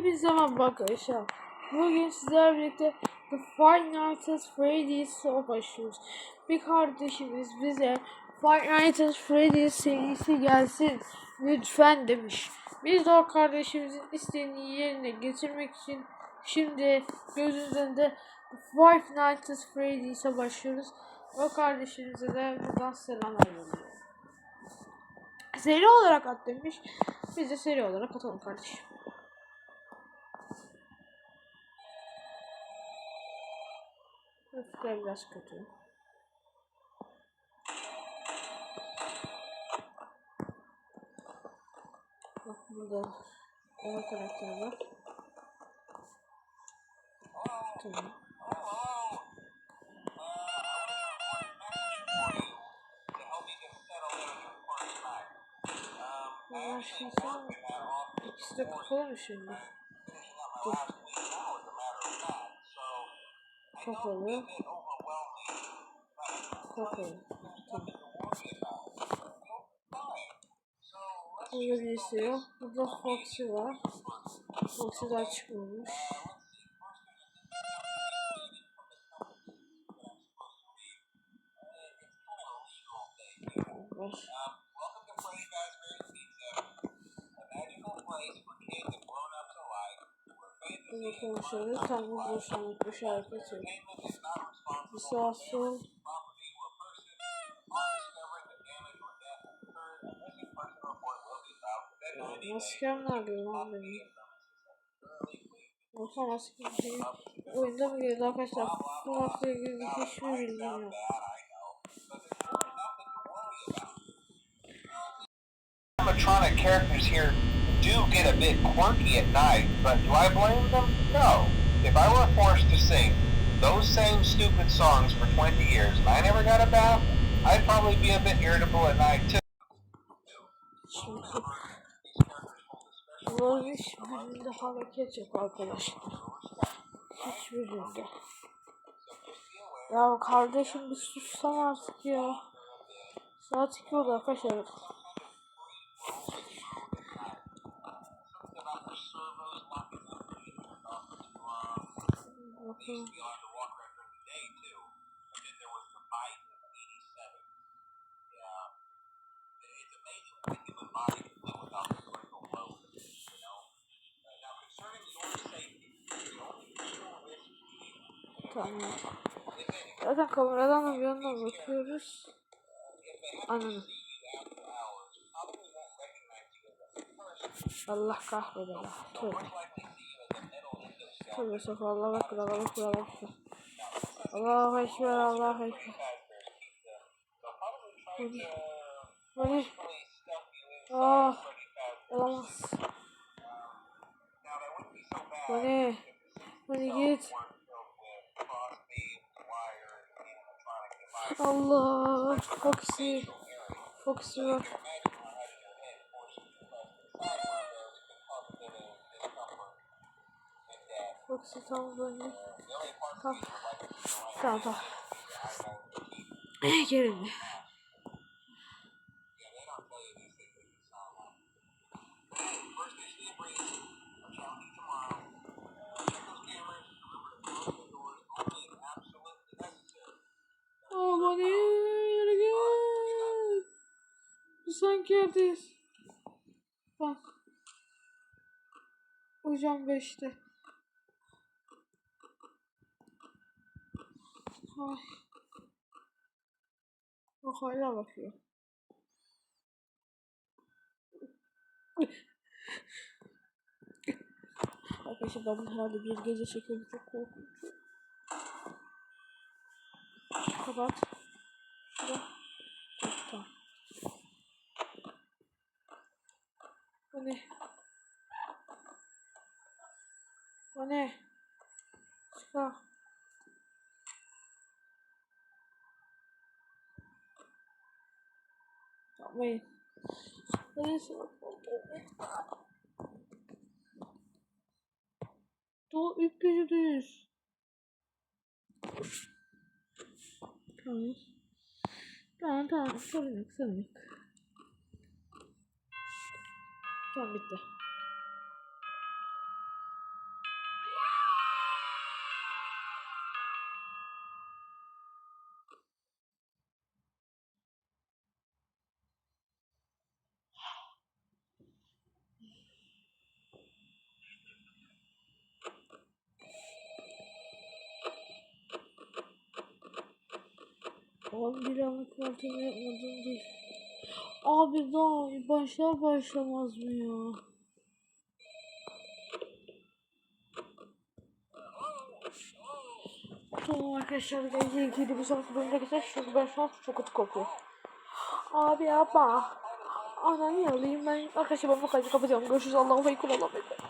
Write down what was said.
Hepinize merhaba arkadaşlar. Bugün sizlerle birlikte The Five Nights at Freddy's Show başlıyoruz. Bir kardeşimiz bize Five Nights at Freddy's serisi gelsin lütfen demiş. Biz de o kardeşimizin isteğini yerine getirmek için şimdi gözünüzün önünde Five Nights at Freddy's'e başlıyoruz. O kardeşimize de buradan selamlar yolluyorum. Seri olarak at demiş. Biz de seri olarak atalım kardeşim. Grafikler biraz kötü. Bak burada ana karakter var. Tamam. Şimdi sen ikisi de kapalı mı şimdi? Dur. Kapalı. Tamam. Burada birisi yok. Burada Foxy var. Foxy daha çıkmamış. Var. Bunu konuşuyoruz. Tam bu boşanlık bir şarkı söylüyor. Bir sağ sol. Maskem nerede lan benim? Yoksa maske şey oyunda mı geldi arkadaşlar? Bu maske ilgili hiçbir bilgim yok. animatronic characters here do get a bit quirky at night, but do I blame them? No. If I were forced to sing those same stupid songs for 20 years and I never got a bath, I'd probably be a bit irritable at night too. Şimdi bunların hiçbirinde hareket yok arkadaşlar. Hiçbirinde. Ya kardeşim bir sussan artık ya. Saat 2 oldu arkadaşlar. Tamam. Zaten kameradan da bir yandan bakıyoruz. Ananı. Allah kahvede ya. Tövbe. Tövbe sefer Allah ekber Allah ekber Allah ekber. Allah ekber Allah ekber. Bu ne? Ah. Olamaz. Bu ne git. Allah. Foxy. Foxy var. Yoksa tam böyle. Tam. Tamam tamam. Gelin. Aman Ergen. Sanki yerdeyiz. Bak. Hocam 5'te. Hala bakıyor. Arkadaşlar ben herhalde bir gece çekiyorum çok korkunç. Kapat. Şurada. Tamam. Bu. Yapmayın. Doğu ilk gecedeyiz. Tamam. Tamam tamam. Sorun yok sorun yok. Tamam bitti. Bir anlık altını yapmadım değil. Abi daha başlar başlamaz mı ya? Tamam arkadaşlar gece ilgili bir sonraki bölümde geçeceğiz. Çünkü ben şu an çok kötü kokuyorum. Abi yapma. Ananı alayım ben. Arkadaşlar ben bu kaydı kapatacağım. Görüşürüz. Allah'a emanet olun.